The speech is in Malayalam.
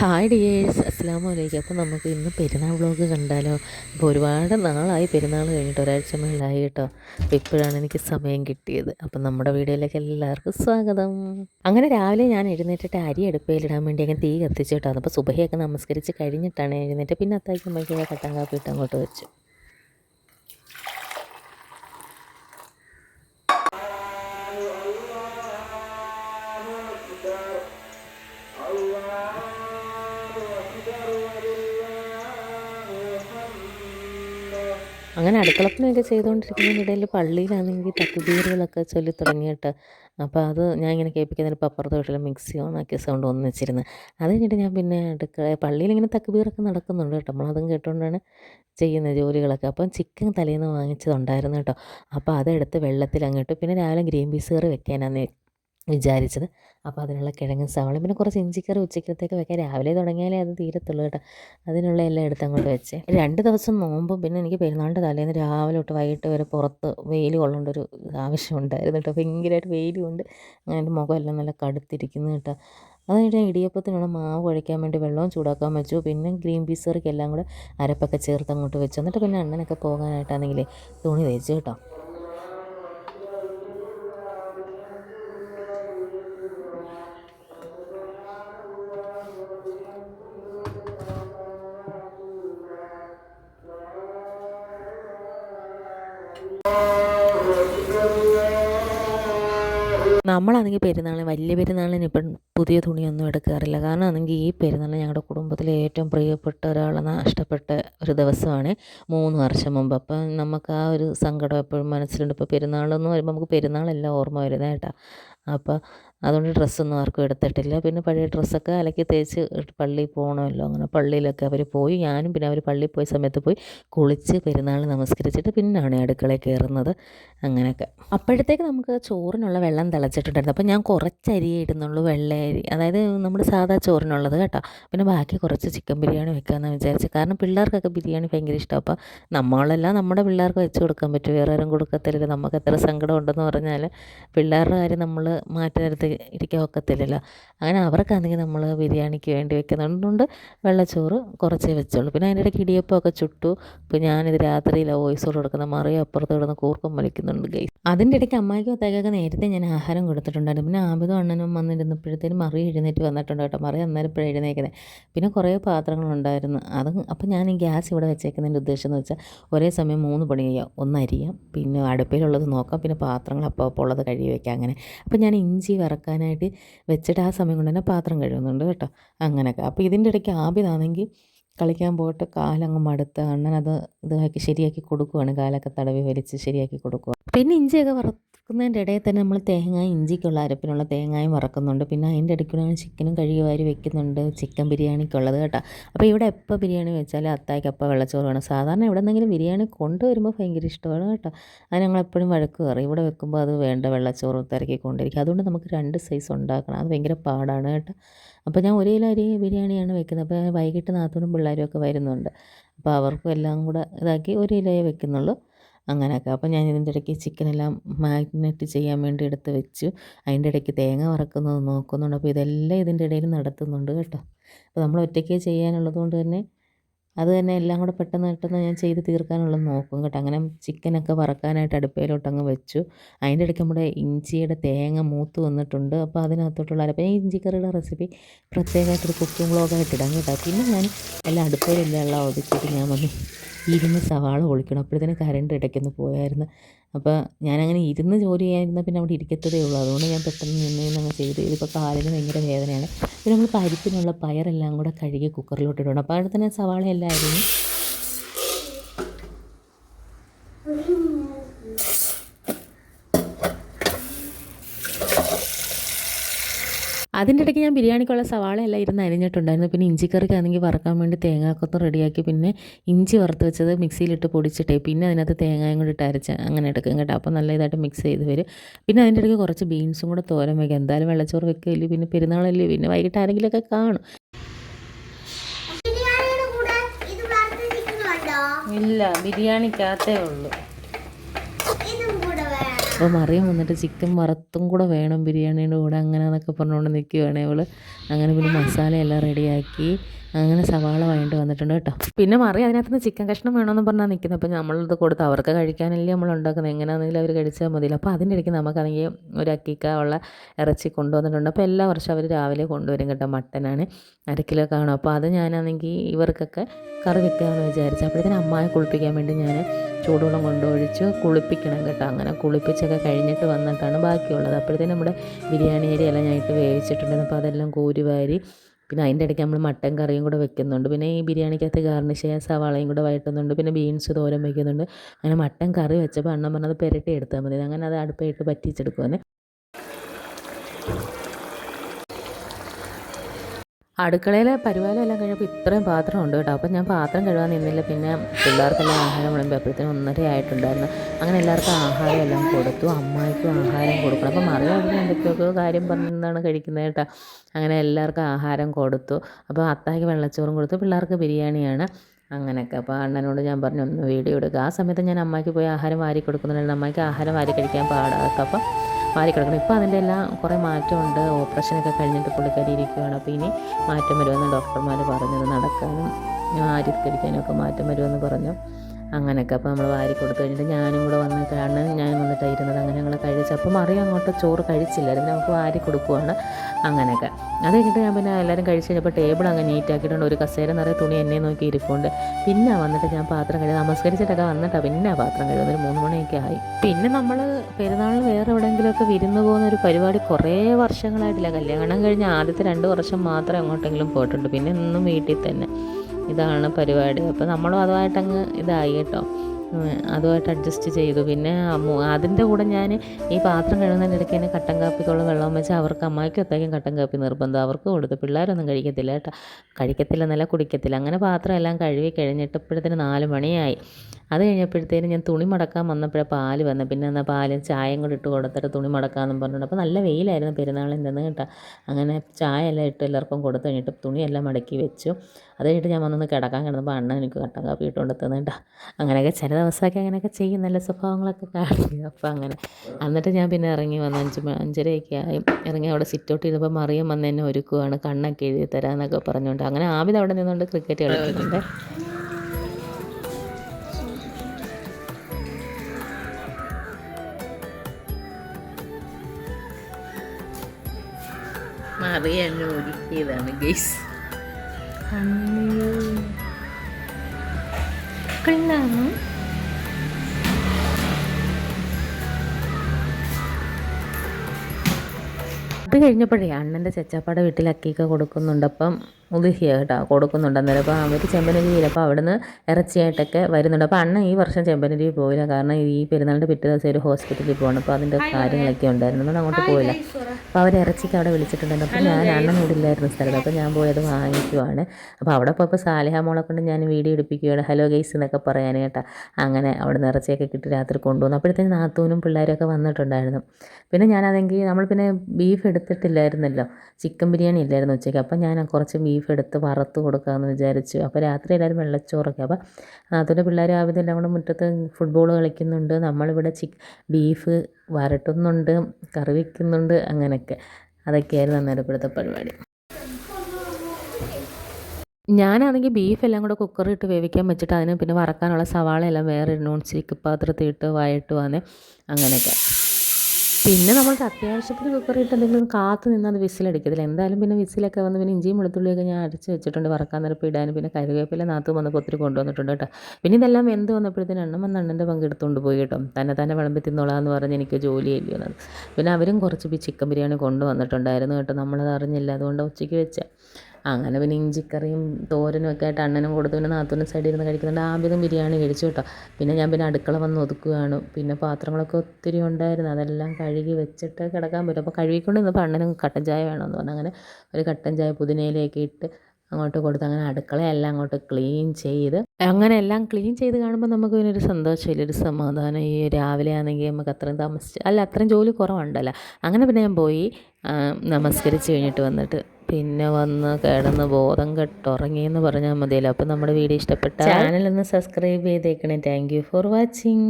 ഹായ് ഡിയേഴ്സ് അസ്സാം വലൈക്കും അപ്പോൾ നമുക്ക് ഇന്ന് പെരുന്നാൾ വ്ളോഗ് കണ്ടാലോ? അപ്പോൾ ഒരുപാട് നാളായി പെരുന്നാൾ കഴിഞ്ഞിട്ട് ഒരാഴ്ച മേളായി കേട്ടോ. അപ്പോൾ ഇപ്പോഴാണ് എനിക്ക് സമയം കിട്ടിയത്. അപ്പം നമ്മുടെ വീഡിയോയിലേക്ക് എല്ലാവർക്കും സ്വാഗതം. അങ്ങനെ രാവിലെ ഞാൻ എഴുന്നേറ്റിട്ട് അരി അടുപ്പയിലിടാൻ വേണ്ടി അങ്ങനെ തീ കത്തിച്ചു കേട്ടോ. അപ്പോൾ സുബഹയൊക്കെ നമസ്കരിച്ച് കഴിഞ്ഞിട്ടാണ് എഴുന്നേറ്റ് പിന്നെ അത്താഴ്ചമ്പോഴേക്കും കട്ടൻ കാപ്പി ഇട്ട് അങ്ങോട്ട് വെച്ചു. അങ്ങനെ അടുക്കളപ്പണിയൊക്കെ ചെയ്തുകൊണ്ടിരിക്കുന്നതിനിടയിൽ പള്ളിയിലാണെങ്കിൽ തക്കുതീരുകളൊക്കെ ചൊല്ലി തുടങ്ങിയിട്ട്. അപ്പോൾ അത് ഞാൻ ഇങ്ങനെ കേൾപ്പിക്കുന്നതിന് ഇപ്പോൾ അപ്പുറത്തെ വീട്ടിൽ മിക്സി ഓണാക്കിയ സൗണ്ട് ഒന്നിച്ചിരുന്ന് അത് കഴിഞ്ഞിട്ട് ഞാൻ പിന്നെ അടുക്കള പള്ളിയിൽ ഇങ്ങനെ തക്കുബീറൊക്കെ നടക്കുന്നുണ്ട് കേട്ടോ. നമ്മളതും കേട്ടുകൊണ്ടാണ് ചെയ്യുന്ന ജോലികളൊക്കെ. അപ്പം ചിക്കൻ തലേന്ന് വാങ്ങിച്ചതുണ്ടായിരുന്നു കേട്ടോ. അപ്പോൾ അതെടുത്ത് വെള്ളത്തിൽ അങ്ങോട്ട് പിന്നെ രാവിലെ ഗ്രീൻ പീസ് കറി വെക്കാനാണ് വിചാരിച്ചത്. അപ്പോൾ അതിനുള്ള കിഴങ്ങ് സവാള പിന്നെ കുറച്ച് ഇഞ്ചിക്കറി ഉച്ചക്കത്തേക്ക് വെക്കാൻ. രാവിലെ തുടങ്ങിയാലേ അത് തീരത്തുള്ളൂ കേട്ടോ. അതിനുള്ള എല്ലാം എടുത്ത് അങ്ങോട്ട് വെച്ച്. രണ്ട് ദിവസം നോമ്പും പിന്നെ എനിക്ക് പെരുന്നാളിന്റെ തലേന്ന് രാവിലെ തൊട്ട് വൈകിട്ട് വരെ പുറത്ത് വെയിൽ കൊള്ളേണ്ട ഒരു ആവശ്യമുണ്ടായിരുന്നു കേട്ടോ. ഭയങ്കരമായിട്ട് വെയിലും ഉണ്ട്. അങ്ങനെ എന്റെ മുഖമെല്ലാം നല്ല കടുത്തിരിക്കുന്നു കേട്ടോ. അത് കഴിഞ്ഞിട്ട് ഞാൻ ഇടിയപ്പത്തിനുള്ള മാവ് കുഴയ്ക്കാൻ വേണ്ടി വെള്ളവും ചൂടാക്കാൻ വെച്ചു. പിന്നെ ഗ്രീൻ പീസ് കറിക്കെല്ലാം കൂടെ അരപ്പൊക്കെ ചേർത്ത് അങ്ങോട്ട് വെച്ചു. എന്നിട്ട് പിന്നെ അണ്ണനൊക്കെ പോകാനായിട്ടാണെങ്കിൽ തുണി തേച്ച് കേട്ടോ. നമ്മളാണെങ്കിൽ പെരുന്നാളിന് വലിയ പെരുന്നാളിന് ഇപ്പം പുതിയ തുണിയൊന്നും എടുക്കാറില്ല. കാരണം ആണെങ്കിൽ ഈ പെരുന്നാളിന് ഞങ്ങളുടെ കുടുംബത്തിലെ ഏറ്റവും പ്രിയപ്പെട്ട ഒരാളെ നഷ്ടപ്പെട്ട ഒരു ദിവസമാണ് മൂന്ന് വർഷം മുമ്പ്. അപ്പം നമുക്ക് ആ ഒരു സങ്കടം എപ്പോഴും മനസ്സിലുണ്ട്. ഇപ്പോൾ പെരുന്നാളെന്ന് പറയുമ്പോൾ നമുക്ക് പെരുന്നാളെല്ലാം ഓർമ്മ വരുന്നത് കേട്ടോ. അപ്പോൾ അതുകൊണ്ട് ഡ്രസ്സൊന്നും ആർക്കും എടുത്തിട്ടില്ല. പിന്നെ പഴയ ഡ്രസ്സൊക്കെ അലക്കി തേച്ച് പള്ളിയിൽ പോകണമല്ലോ അങ്ങനെ പള്ളിയിലൊക്കെ അവർ പോയി. ഞാനും പിന്നെ അവർ പള്ളിയിൽ പോയ സമയത്ത് പോയി കുളിച്ച് പെരുന്നാൾ നമസ്കരിച്ചിട്ട് പിന്നാണ് അടുക്കളയിൽ കയറുന്നത് അങ്ങനെയൊക്കെ. അപ്പോഴത്തേക്ക് നമുക്ക് ചോറിനുള്ള വെള്ളം തിളച്ചിട്ടുണ്ടായിരുന്നു. അപ്പോൾ ഞാൻ കുറച്ച് അരി ഇടുന്നുള്ളൂ വെള്ള അരി. അതായത് നമ്മുടെ സാധാ ചോറിനുള്ളത് കേട്ടോ. പിന്നെ ബാക്കി കുറച്ച് ചിക്കൻ ബിരിയാണി വെക്കാമെന്ന് വിചാരിച്ചു കാരണം പിള്ളേർക്കൊക്കെ ബിരിയാണി ഭയങ്കര ഇഷ്ടമാണ് അപ്പോൾ നമ്മളെല്ലാം നമ്മുടെ പിള്ളേർക്ക് വെച്ച് കൊടുക്കാൻ പറ്റും. വേറെ ആരും കൊടുക്കത്തില്ല നമുക്ക് എത്ര സങ്കടം ഉണ്ടെന്ന് പറഞ്ഞാൽ പിള്ളേരുടെ കാര്യം നമ്മൾ മാറ്റി നിർത്തി ഇരിക്കാൻ ഒക്കത്തില്ലല്ലോ അങ്ങനെ അവർക്കാണെങ്കിൽ നമ്മൾ ബിരിയാണിക്ക് വേണ്ടി വെക്കുന്നുണ്ട് വെള്ളച്ചോറ് കുറച്ചേ വെച്ചുള്ളൂ പിന്നെ അതിന്റെ ഇടയ്ക്ക് ഇടിയപ്പമൊക്കെ ചുട്ടു. ഇപ്പോൾ ഞാനിത് രാത്രിയിൽ വോയിസ് കൊടുക്കുന്ന മറിയ അപ്പുറത്ത് കിടന്ന് കൂർക്കം വലിക്കുന്നുണ്ട് ഗൈസ്. അതിന്റെ ഇടയ്ക്ക് അമ്മായിക്കും അത്തേക്കൊക്കെ നേരത്തെ ഞാൻ ആഹാരം കൊടുത്തിട്ടുണ്ടായിരുന്നു. പിന്നെ ആമിതും അണ്ണനും വന്നിരുന്നപ്പോഴത്തേനും മറി എഴുന്നേറ്റ് വന്നിട്ടുണ്ട് കേട്ടോ. മറി അന്നേരം ഇപ്പോഴും എഴുന്നേക്കുന്നത് പിന്നെ കുറേ പാത്രങ്ങളുണ്ടായിരുന്നു. അത് അപ്പോൾ ഞാൻ ഈ ഗ്യാസ് ഇവിടെ വെച്ചേക്കുന്നതിന്റെ ഉദ്ദേശം എന്ന് വെച്ചാൽ ഒരേ സമയം മൂന്ന് പണി ചെയ്യാം. ഒന്ന് അരിയാം പിന്നെ അടുപ്പിലുള്ളത് നോക്കാം പിന്നെ പാത്രങ്ങൾ അപ്പോൾ അപ്പോൾ ഉള്ളത് കഴുകി വയ്ക്കാം അങ്ങനെ. അപ്പോൾ ഞാൻ ഇഞ്ചി വറക്കാനായിട്ട് വെച്ചിട്ട് ആ സമയം കൊണ്ട് തന്നെ പാത്രം കഴുകുന്നുണ്ട് കേട്ടോ. അങ്ങനെയൊക്കെ. അപ്പോൾ ഇതിന്റെ ഇടയ്ക്ക് ആബിദാണെങ്കിൽ കളിക്കാൻ പോയിട്ട് കാലങ്ങ് മടുത്ത് അണ്ണൻ അത് ഇതാക്കി ശരിയാക്കി കൊടുക്കുവാണ്. കാലൊക്കെ തടവി വലിച്ച് ശരിയാക്കി കൊടുക്കുക പിന്നെ ഇഞ്ചിയൊക്കെ വറക്കുന്നതിന്റെ ഇടയിൽ തന്നെ നമ്മൾ തേങ്ങ ഇഞ്ചിക്കുള്ള അരപ്പിനുള്ള തേങ്ങയും വറക്കുന്നുണ്ട്. പിന്നെ അതിന്റെ ഇടയ്ക്കൂടെ ചിക്കനും കഴുകി വാരി വെക്കുന്നുണ്ട് ചിക്കൻ ബിരിയാണിക്കുള്ളത് കേട്ടോ. അപ്പോൾ ഇവിടെ എപ്പോൾ ബിരിയാണി വെച്ചാൽ അത്തായ്ക്ക് അപ്പം വെള്ളച്ചോറ് വേണം. സാധാരണ എവിടെ നിന്നെങ്കിലും ബിരിയാണി കൊണ്ടുവരുമ്പോൾ ഭയങ്കര ഇഷ്ടമാണ് കേട്ടോ. അത് ഞങ്ങൾ എപ്പോഴും വഴക്ക് കയറി ഇവിടെ വെക്കുമ്പോൾ അത് വേണ്ട വെള്ളച്ചോറ് തിരക്കിക്കൊണ്ടിരിക്കും. അതുകൊണ്ട് നമുക്ക് രണ്ട് സൈസ് ഉണ്ടാക്കണം. അത് ഭയങ്കര പാടാണ് കേട്ടോ. അപ്പോൾ ഞാൻ ഒരേ അരി ബിരിയാണിയാണ് വെക്കുന്നത്. അപ്പോൾ വൈകിട്ട് നാത്തൂനും പിള്ളേരും ഒക്കെ വരുന്നുണ്ട്. അപ്പോൾ അവർക്കും എല്ലാം കൂടെ ഇതാക്കി ഒരു ഇലയെ വെക്കുന്നുള്ളൂ. അങ്ങനെയൊക്കെ. അപ്പോൾ ഞാൻ ഇതിന്റെ ഇടയ്ക്ക് ചിക്കനെല്ലാം മാഗ്നറ്റ് ചെയ്യാൻ വേണ്ടി എടുത്ത് വെച്ചു. അതിന്റെ ഇടയ്ക്ക് തേങ്ങ വറക്കുന്നത് നോക്കുന്നുണ്ട്. അപ്പോൾ ഇതെല്ലാം ഇതിന്റെ ഇടയിൽ നടത്തുന്നുണ്ട് കേട്ടോ. അപ്പോൾ നമ്മൾ ഒറ്റയ്ക്ക് ചെയ്യാനുള്ളത് കൊണ്ട് തന്നെ അത് തന്നെ എല്ലാം കൂടെ പെട്ടെന്ന് പെട്ടെന്ന് ഞാൻ ചെയ്ത് തീർക്കാനുള്ളത് നോക്കും കേട്ടോ. അങ്ങനെ ചിക്കനൊക്കെ വറക്കാനായിട്ട് അടുപ്പയിലോട്ട് അങ്ങ് വെച്ചു. അതിന്റെ ഇടയ്ക്ക് നമ്മുടെ ഇഞ്ചിയുടെ തേങ്ങ മൂത്ത് വന്നിട്ടുണ്ട്. അപ്പോൾ അതിനകത്തോട്ടുള്ള അരപ്പം ഈ ഇഞ്ചിക്കറിയുടെ റെസിപ്പി പ്രത്യേകമായിട്ടൊരു കുക്കിംഗ് വ്ളോഗായിട്ട് ഇടാം കേട്ടോ. പിന്നെ ഞാൻ എല്ലാം അടുപ്പയിലെല്ലാം ഒതുക്കിയിട്ട് ഞാൻ വന്ന് ഇരുന്ന് സവാള ഒളിക്കണം. അപ്പോഴത്തേന് കരണ്ട് ഇടയ്ക്കൊന്ന് പോയായിരുന്നു. അപ്പോൾ ഞാനങ്ങനെ ഇരുന്ന് ജോലി ചെയ്യാതിരുന്നാൽ പിന്നെ അവിടെ ഇരിക്കത്തതേ ഉള്ളൂ. അതുകൊണ്ട് ഞാൻ പെട്ടെന്ന് നിന്ന് അങ്ങ് ചെയ്ത്. ഇതിപ്പോൾ കാലിന് ഭയങ്കര വേദനയാണ്. പിന്നെ നമ്മൾ പരിപ്പിനുള്ള പയറെല്ലാം കൂടെ കഴുകി കുക്കറിലോട്ട് ഇടണം അപ്പോൾ അവിടെ തന്നെ സവാള എല്ലാം അതിന്റെ ഇടയ്ക്ക് ഞാൻ ബിരിയാണിക്കുള്ള സവാള എല്ലാം ഇരുന്ന് അരിഞ്ഞിട്ടുണ്ടായിരുന്നു. പിന്നെ ഇഞ്ചിക്കറിക്ക് ആണെങ്കിൽ വറക്കാൻ വേണ്ടി തേങ്ങാക്കൊത്ത് റെഡിയാക്കി പിന്നെ ഇഞ്ചി വറുത്ത് വെച്ചത് മിക്സിയിലിട്ട് പൊടിച്ചിട്ട്. പിന്നെ അതിനകത്ത് തേങ്ങയും കൂടി ഇട്ട് അരച്ച് അങ്ങനെ എടുക്കും കേട്ടോ. അപ്പോൾ നല്ല ഇതായിട്ട് മിക്സ് ചെയ്ത് വരും. പിന്നെ അതിന്റെ ഇടയ്ക്ക് കുറച്ച് ബീൻസും കൂടെ തോരൻ വയ്ക്കുക എന്തായാലും വെള്ളച്ചോറ് വെക്കില്ല? പിന്നെ പെരുന്നാളല്ലേ? പിന്നെ വൈകിട്ട് ആരെങ്കിലുമൊക്കെ കാണും. ഇല്ല ബിരിയാണിക്കകത്തേ ഉള്ളൂ. അപ്പോൾ മറിയം വന്നിട്ട് ചിക്കൻ വറുത്തും കൂടെ വേണം ബിരിയാണിയുടെ കൂടെ അങ്ങനെ എന്നൊക്കെ പറഞ്ഞുകൊണ്ട് നിൽക്കുകയാണ് അവൾ അങ്ങനെ പിന്നെ മസാലയെല്ലാം റെഡിയാക്കി അങ്ങനെ സവാള വാങ്ങിട്ട് വന്നിട്ടുണ്ട് കേട്ടോ. പിന്നെ മറി അതിനകത്തുനിന്ന് ചിക്കൻ കഷ്ണം വേണമെന്ന് പറഞ്ഞാൽ നിൽക്കുന്നത് അപ്പോൾ നമ്മളത് കൊടുത്ത് അവർക്ക് കഴിക്കാനല്ലേ നമ്മൾ ഉണ്ടാക്കുന്നത് എങ്ങനെയാണെങ്കിലും അവർ കഴിച്ചാൽ മതിയല്ലോ. അപ്പോൾ അതിന്റെ ഇടയ്ക്ക് നമുക്കാണെങ്കിൽ ഒരു അക്കിക്ക ഉള്ള ഇറച്ചി കൊണ്ടുവന്നിട്ടുണ്ട്. അപ്പോൾ എല്ലാ വർഷവും അവർ രാവിലെ കൊണ്ടുവരും കേട്ടോ. മട്ടനാണ് അരക്കിലോ കിലോ കാണും അപ്പോൾ അത് ഞാനാണെങ്കിൽ ഇവർക്കൊക്കെ കറി വെക്കാമെന്ന് വിചാരിച്ചു അപ്പോഴത്തേന് അമ്മായി കുളിപ്പിക്കാൻ വേണ്ടി ഞാൻ ചൂടുവെള്ളം കൊണ്ടൊഴിച്ച് കുളിപ്പിക്കണം കേട്ടോ. അങ്ങനെ കുളിപ്പിച്ചൊക്കെ കഴിഞ്ഞിട്ട് വന്നിട്ടാണ് ബാക്കിയുള്ളത്. അപ്പോഴത്തേനും നമ്മുടെ ബിരിയാണി അരി എല്ലാം ഞങ്ങൾക്ക് വേവിച്ചിട്ടുണ്ടായിരുന്നു. അപ്പോൾ അതെല്ലാം കോരി വാരി പിന്നെ അതിന്റെ ഇടയ്ക്ക് നമ്മൾ മട്ടൻ കറിയും കൂടെ വെക്കുന്നുണ്ട്. പിന്നെ ഈ ബിരിയാണിക്കകത്ത് ഗാർണിഷ് ചെയ്യാൻ സവാളയും കൂടെ വഴറ്റുന്നുണ്ട്. പിന്നെ ബീൻസ് തോരൻ വെക്കുന്നുണ്ട്. അങ്ങനെ മട്ടൻ കറി വെച്ചപ്പോൾ അണ്ണൻ പറഞ്ഞത് പെരട്ടി എടുത്താൽ മതി. അങ്ങനെ അത് അടുപ്പായിട്ട് പറ്റിച്ചെടുക്കുവാണ്. അടുക്കളയിലെ പരിപാലം എല്ലാം കഴിഞ്ഞപ്പോൾ ഇത്രയും പാത്രം ഉണ്ട് കേട്ടോ. അപ്പം ഞാൻ പാത്രം കഴുകാൻ നിന്നില്ല. പിന്നെ പിള്ളേർക്കെല്ലാം ആഹാരം വിളമ്പിയപ്പോഴത്തേനും ഒന്നര ആയിട്ടുണ്ടായിരുന്നു. അങ്ങനെ എല്ലാവർക്കും ആഹാരം എല്ലാം കൊടുത്തു. അമ്മായിക്കും ആഹാരം കൊടുക്കണം. അപ്പം മറിയ അവിടെ എന്തൊക്കെയൊക്കെ കാര്യം പറഞ്ഞാണ് കഴിക്കുന്നത് കേട്ടോ. അങ്ങനെ എല്ലാവർക്കും ആഹാരം കൊടുത്തു. അപ്പോൾ അത്താക്കി വെള്ളച്ചോറും കൊടുത്തു. പിള്ളേർക്ക് ബിരിയാണിയാണ് അങ്ങനെയൊക്കെ. അപ്പോൾ അണ്ണനോട് ഞാൻ പറഞ്ഞു ഒന്ന് വീഡിയോ എടുക്കുക ആ സമയത്ത് ഞാൻ അമ്മയ്ക്ക് പോയി ആഹാരം വാരി കൊടുക്കുന്നുണ്ടായിരുന്നു അമ്മയ്ക്ക് ആഹാരം വാരി കഴിക്കാൻ പാടാത്ത മാറി കിടക്കണം ഇപ്പോൾ അതിന്റെ എല്ലാം കുറേ മാറ്റമുണ്ട്. ഓപ്പറേഷനൊക്കെ കഴിഞ്ഞിട്ട് പുള്ളിക്കാരി ഇരിക്കുകയാണ് അപ്പോൾ ഇനി മാറ്റം വരുമെന്ന് ഡോക്ടർമാർ പറഞ്ഞത്. നടക്കാനും ആരി കഴിക്കാനും ഒക്കെ മാറ്റം വരുമെന്ന് പറഞ്ഞു. അങ്ങനെയൊക്കെ അപ്പോൾ നമ്മൾ വാരി കൊടുത്തു കഴിഞ്ഞിട്ട് ഞാനും കൂടെ വന്ന് കാണാൻ ഞാൻ വന്നിട്ടായിരുന്നത് അങ്ങനെ ഞങ്ങൾ കഴിച്ചു. അപ്പം അറിയാം അങ്ങോട്ട് ചോറ് കഴിച്ചില്ലായിരുന്നു. നമുക്ക് വാരി കൊടുക്കുവാണ് അങ്ങനെയൊക്കെ. അത് കഴിഞ്ഞിട്ട് ഞാൻ പിന്നെ എല്ലാവരും കഴിച്ച് കഴിഞ്ഞപ്പോൾ ടേബിൾ അങ്ങ് നീറ്റ് ആക്കിയിട്ടുണ്ട്. ഒരു കസേര നിറയെ തുണി എന്നെ നോക്കി ഇരിപ്പുണ്ട്. പിന്നെ വന്നിട്ട് ഞാൻ പാത്രം കഴുകി നമസ്കരിച്ചിട്ടൊക്കെ വന്നിട്ടാണ് പിന്നെ പാത്രം കഴുകുന്നത്. ഒരു മൂന്ന് മണിയൊക്കെ ആയി. പിന്നെ നമ്മൾ പെരുന്നാളിന് വേറെ എവിടെയെങ്കിലുമൊക്കെ വിരുന്ന് പോകുന്ന ഒരു പരിപാടി കുറേ വർഷങ്ങളായിട്ടില്ല. കല്യാണം കഴിഞ്ഞ് ആദ്യത്തെ രണ്ട് വർഷം മാത്രമേ എങ്ങോട്ടെങ്കിലും പോയിട്ടുണ്ട്. പിന്നെ ഇന്നും വീട്ടിൽ തന്നെ. ഇതാണ് പരിപാടി. അപ്പോൾ നമ്മളും അതുമായിട്ടങ്ങ് ഇതായി കേട്ടോ. അതുമായിട്ട് അഡ്ജസ്റ്റ് ചെയ്തു. പിന്നെ അതിന്റെ കൂടെ ഞാൻ ഈ പാത്രം കഴുകുന്നതിന്റെ ഇടയ്ക്ക് തന്നെ കട്ടൻ കാപ്പിക്കുള്ള വെള്ളം വെച്ച് അവർക്ക് അമ്മായിക്കും ഒത്തേക്കും കട്ടൻ കാപ്പി നിർബന്ധം. അവർക്ക് കൊടുത്തു. പിള്ളേരൊന്നും കഴിക്കത്തില്ല കേട്ടോ. കഴിക്കത്തില്ല എന്നല്ല കുടിക്കത്തില്ല. അങ്ങനെ പാത്രം എല്ലാം കഴുകി കഴിഞ്ഞിട്ട് ഇപ്പോഴത്തേന് നാല് മണിയായി. അത് കഴിഞ്ഞപ്പോഴത്തേനും ഞാൻ തുണി മടക്കാൻ വന്നപ്പോഴേ പാൽ വന്നു. പിന്നെ എന്നാൽ പാൽ ചായയും കൂടി ഇട്ട് കൊടുത്തിട്ട് തുണി മടക്കാമെന്നും പറഞ്ഞിട്ട് അപ്പോൾ നല്ല വെയിലായിരുന്നു പെരുന്നാളിന്റെ കേട്ടോ. അങ്ങനെ ചായ എല്ലാം ഇട്ട് എല്ലാവർക്കും കൊടുത്തു കഴിഞ്ഞിട്ട് തുണിയെല്ലാം മടക്കി വെച്ചു. അത് കഴിഞ്ഞിട്ട് ഞാൻ വന്നൊന്ന് കിടക്കാൻ കിടന്നപ്പോൾ അണ്ണൻ എനിക്ക് കട്ടൻ കാപ്പി ഇട്ടുകൊണ്ട് തന്നിട്ടാ അങ്ങനെയൊക്കെ ചില ദിവസമൊക്കെ അങ്ങനെയൊക്കെ ചെയ്യും നല്ല സ്വഭാവങ്ങളൊക്കെ കാണിക്കും അപ്പോൾ അങ്ങനെ. എന്നിട്ട് ഞാൻ പിന്നെ ഇറങ്ങി വന്ന് അഞ്ച് അഞ്ചരയൊക്കെ ആയി. ഇറങ്ങി അവിടെ സിറ്റൗട്ട് ചെയ്തപ്പോൾ മറിയം വന്ന് എന്നെ ഒരുക്കുവാണ്. കണ്ണൊക്കെ എഴുതി തരാമെന്നൊക്കെ പറഞ്ഞുകൊണ്ട്. അങ്ങനെ ആവിധ അവിടെ നിന്നുകൊണ്ട് ക്രിക്കറ്റ് കളിക്കുന്നുണ്ട്. മറിയാണ് ഒരുക്കിയതാണ് ഗെയ്സ് കൊള്ളാമോ അത് കഴിഞ്ഞപ്പോഴേ അണ്ണന്റെ ചെച്ചാപ്പാടെ വീട്ടിലക്കിയൊക്കെ കൊടുക്കുന്നുണ്ട്. അപ്പം ഉദുഹിയ കേട്ടോ കൊടുക്കുന്നുണ്ട് അന്നേരം അപ്പോൾ അവർ ചെമ്പനരിയിൽ അപ്പോൾ അവിടുന്ന് ഇറച്ചിയായിട്ടൊക്കെ വരുന്നുണ്ട്. അപ്പോൾ അണ്ണൻ ഈ വർഷം ചെമ്പനരി പോയില്ല. കാരണം ഈ പെരുന്നാളിന്റെ പിറ്റേ ദിവസം ഒരു ഹോസ്പിറ്റലിൽ പോകണം അപ്പോൾ അതിന്റെ കാര്യങ്ങളൊക്കെ ഉണ്ടായിരുന്നു. അതുകൊണ്ട് അങ്ങോട്ട് പോയില്ല. അപ്പോൾ അവർ ഇറച്ചിക്ക് അവിടെ വിളിച്ചിട്ടുണ്ടായിരുന്നു. അപ്പോൾ ഞാൻ അണ്ണൻ കൂടില്ലായിരുന്നു സ്ഥലത്ത്. അപ്പോൾ ഞാൻ പോയി അത് വാങ്ങിക്കുവാണ്. അപ്പോൾ അവിടെ പോയപ്പോൾ സാലിഹ മോളെ കൊണ്ട് ഞാൻ വീഡിയോ എടുപ്പിക്കുകയാണ് ഹലോ ഗൈസ് എന്നൊക്കെ പറയാൻ കേട്ടോ. അങ്ങനെ അവിടെ നിന്ന് ഇറച്ചിയൊക്കെ കിട്ടി രാത്രി കൊണ്ടുവന്നു. അപ്പോഴത്തേന് നാത്തൂനും പിള്ളേരൊക്കെ വന്നിട്ടുണ്ടായിരുന്നു. പിന്നെ ഞാനതെങ്കിൽ നമ്മൾ പിന്നെ ബീഫ് എടുത്തിട്ടില്ലായിരുന്നല്ലോ. ചിക്കൻ ബിരിയാണി ഇല്ലായിരുന്നു ഉച്ചയ്ക്ക്. അപ്പോൾ ഞാൻ കുറച്ച് ബീഫ് ബീഫ് എടുത്ത് വറുത്ത് കൊടുക്കാമെന്ന് വിചാരിച്ചു. അപ്പോൾ രാത്രി എല്ലാവരും വെള്ളച്ചോറൊക്കെ. അപ്പോൾ അതുപോലെ പിള്ളേർ രാവിലെ എല്ലാം കൂടെ മുറ്റത്ത് ഫുട്ബോൾ കളിക്കുന്നുണ്ട്. നമ്മളിവിടെ ചിക്ക് ബീഫ് വരട്ടുന്നുണ്ട് കറി വയ്ക്കുന്നുണ്ട് അങ്ങനെയൊക്കെ. അതൊക്കെയായിരുന്നു അന്നേരം ഇപ്പോഴത്തെ പരിപാടി. ഞാനാണെങ്കിൽ ബീഫ് എല്ലാം കൂടെ കുക്കറിട്ട് വേവിക്കാൻ വെച്ചിട്ട് അതിന് പിന്നെ വറക്കാനുള്ള സവാള എല്ലാം വേറെ നോൺ സ്റ്റിക്ക് പാത്രത്തിൽ ഇട്ട് വഴട്ടുവാന്ന് അങ്ങനെയൊക്കെ. പിന്നെ നമ്മൾക്ക് അത്യാവശ്യത്തിന് കുക്കറിട്ട് എന്തെങ്കിലും കാത്തു നിന്നാൽ അത് വിസിലടിക്കത്തില്ല. എന്തായാലും പിന്നെ വിസിലൊക്കെ വന്ന് പിന്നെ ഇഞ്ചിയും വെളുത്തുള്ളിയൊക്കെ ഞാൻ അടിച്ച് വെച്ചിട്ടുണ്ട് വറക്കാൻ നിരപ്പ് ഇടാനും പിന്നെ കരുവേപ്പില നാത്തും വന്നപ്പോൾ ഒത്തിരി കൊണ്ടുവന്നിട്ടുണ്ട് കേട്ടോ. പിന്നെ ഇതെല്ലാം എന്ത് വന്നപ്പോഴത്തേനും എണ്ണം വന്ന് അണ്ണന്റെ പങ്കെടുത്തുകൊണ്ട് പോയി കേട്ടോ. തന്നെ തന്നെ വിളമ്പി തിന്നോളാന്ന് പറഞ്ഞ് എനിക്ക് ജോലി എന്നത് പിന്നെ അവരും കുറച്ച് ചിക്കൻ ബിരിയാണി കൊണ്ടുവന്നിട്ടുണ്ടായിരുന്നു കേട്ടോ. നമ്മളത് അറിഞ്ഞില്ല. അതുകൊണ്ട് ഉച്ചയ്ക്ക് വെച്ച. അങ്ങനെ പിന്നെ ഇഞ്ചിക്കറിയും തോരനും ഒക്കെ ആയിട്ട് അണ്ണനും കൊടുത്തു പിന്നെ നാത്തൂനും സൈഡിൽ ഇരുന്ന് കഴിക്കുന്നുണ്ട്. ആദ്യം ബിരിയാണി കഴിച്ചു കേട്ടോ. പിന്നെ ഞാൻ പിന്നെ അടുക്കള വന്ന് ഒതുക്കുകയാണ്. പിന്നെ പാത്രങ്ങളൊക്കെ ഒത്തിരി ഉണ്ടായിരുന്നു. അതെല്ലാം കഴുകി വെച്ചിട്ട് കിടക്കാൻ പറ്റും. അപ്പോൾ കഴുകിക്കൊണ്ട് നിന്നപ്പോൾ അണ്ണനും കട്ടൻ ചായ വേണമെന്ന് പറഞ്ഞു. അങ്ങനെ ഒരു കട്ടൻ ചായ പുതിനയിലേക്ക് ഇട്ട് അങ്ങോട്ട് കൊടുത്ത് അങ്ങനെ അടുക്കളയെല്ലാം അങ്ങോട്ട് ക്ലീൻ ചെയ്ത് അങ്ങനെ എല്ലാം ക്ലീൻ ചെയ്ത് കാണുമ്പോൾ നമുക്ക് ഒരു സന്തോഷമില്ല ഒരു സമാധാനം. ഈ രാവിലെ ആണെങ്കിൽ നമുക്ക് അത്രയും താമസിച്ച് അല്ല അത്രയും ജോലി കുറവുണ്ടല്ലോ. അങ്ങനെ പിന്നെ ഞാൻ പോയി നമസ്കരിച്ച് കഴിഞ്ഞിട്ട് വന്നിട്ട് പിന്നെ വന്ന് കിടന്ന് ബോധം കെട്ടുറങ്ങിയെന്ന് പറഞ്ഞാൽ മതിയല്ലോ. അപ്പം നമ്മുടെ വീഡിയോ ഇഷ്ടപ്പെട്ട ചാനൽ ഒന്ന് സബ്സ്ക്രൈബ് ചെയ്തേക്കണേ. Thank for watching